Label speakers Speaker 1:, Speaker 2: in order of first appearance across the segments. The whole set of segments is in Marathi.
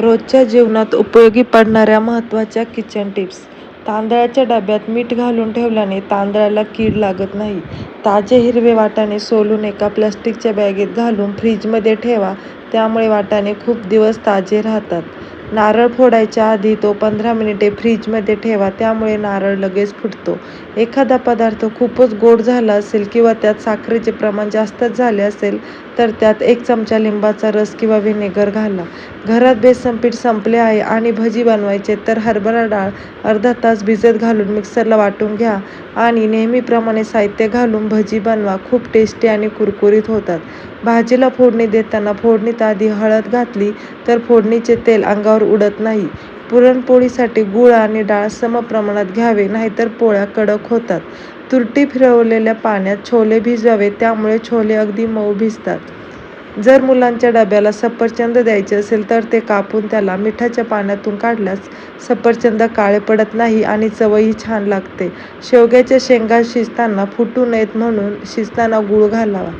Speaker 1: रोजच्या जीवनात उपयोगी पडणाऱ्या महत्त्वाच्या किचन टिप्स तांदळाच्या डब्यात मीठ घालून ठेवल्याने तांदळाला कीड लागत नाही. ताजे हिरवे वाटाणे सोलून एका प्लास्टिकच्या बॅगेत घालून फ्रीजमध्ये ठेवा त्यामुळे वाटाणे खूप दिवस ताजे राहतात. नारळ फोडायच्या आधी तो पंधरा मिनिटे फ्रीजमध्ये ठेवा त्यामुळे नारळ लगेच फुटतो. एखादा पदार्थ खूपच गोड झाला असेल किंवा त्यात साखरेचे प्रमाण जास्तच झाले असेल तर त्यात एक चमचा लिंबाचा रस किंवा व्हिनेगर घाला. घरात बेसन पीठ संपले आहे आणि भजी बनवायचे तर हरभरा डाळ अर्धा तास भिजत घालून मिक्सरला वाटून घ्या आणि नेहमीप्रमाणे साहित्य घालून भजी बनवा. खूप टेस्टी आणि कुरकुरीत होतात. भाजीला फोडणी देताना फोडणीत आधी हळद घातली तर फोडणीचे तेल अंगावर उडत नाही. पुरणपोळीसाठी गूळ आणि डाळ सम प्रमाणात घ्यावे नाहीतर पोळ्या कडक होतात. तुरटी फिरवलेल्या पाण्यात छोले भिजवावे त्यामुळे छोले अगदी मऊ भिजतात. जर मुलांच्या डब्याला सफरचंद द्यायचे असेल तर ते कापून त्याला मिठाच्या पाण्यातून काढल्यास सफरचंद काळे पडत नाही आणि चवही छान लागते. शेवग्याच्या शेंगा शिजताना फुटू नयेत म्हणून शिजताना गूळ घालावा.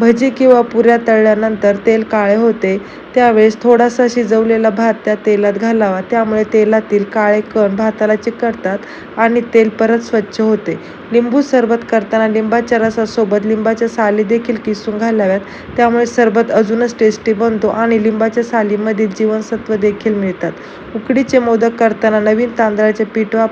Speaker 1: भजी किंवा पुऱ्या तळल्यानंतर तेल काळे होते त्यावेळेस थोडासा शिजवलेला भात त्या तेलात घालावा. त्यामुळे तेलातील काळे कण भाताला चिकटतात आणि तेल परत स्वच्छ होते. लिंबू सरबत करताना लिंबाच्या रसासोबत लिंबाच्या साली देखील किसून घालाव्यात. त्यामुळे सरबत अजूनच टेस्टी बनतो आणि लिंबाच्या सालीमधील जीवनसत्व देखील मिळतात. उकडीचे मोदक करताना नवीन तांदळाचे पीठ वाप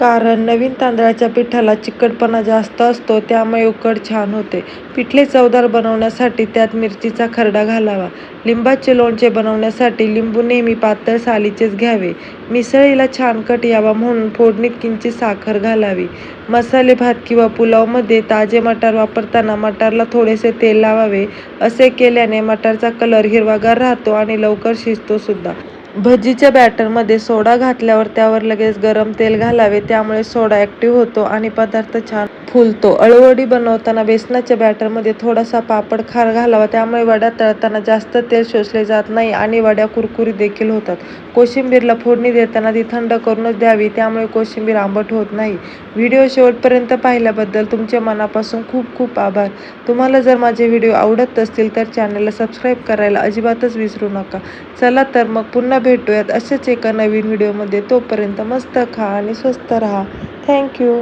Speaker 1: कारण नवीन तांदळाच्या पिठाला चिकटपणा जास्त असतो त्यामुळे उकड छान होते. पिठले चवदार बनवण्यासाठी त्यात मिरचीचा खरडा घालावा. लिंबाचे लोणचे बनवण्यासाठी लिंबू नेहमी पातळ सालीचेच घ्यावे. मिसळीला छान कट यावा म्हणून फोडणीत किंचित साखर घालावी. मसाले भात किंवा पुलावमध्ये ताजे मटार वापरताना मटारला थोडेसे तेल लावावे. असे केल्याने मटारचा कलर हिरवागार राहतो आणि लवकर शिजतो सुद्धा. भजीच्या बॅटरमध्ये सोडा घातल्यावर त्यावर लगेच गरम तेल घालावे त्यामुळे सोडा ॲक्टिव्ह होतो आणि पदार्थ छान फुलतो. अळवडी बनवताना बेसनाच्या बॅटरमध्ये थोडासा पापड खार घालावा. त्यामुळे वड्या तळताना जास्त तेल शोषले जात नाही आणि वड्या कुरकुरी देखील होतात. कोशिंबीरला फोडणी देताना ती थंड करूनच द्यावी त्यामुळे कोशिंबीर आंबट होत नाही. व्हिडिओ शेवटपर्यंत पाहिल्याबद्दल तुमचे मनापासून खूप खूप आभार. तुम्हाला जर माझे व्हिडिओ आवडत असतील तर चॅनलला सबस्क्राईब करायला अजिबातच विसरू नका. चला तर मग पुन्हा भेटूयात असेच एका नवीन व्हिडिओमध्ये. तोपर्यंत मस्त खा आणि स्वस्त राहा. थँक्यू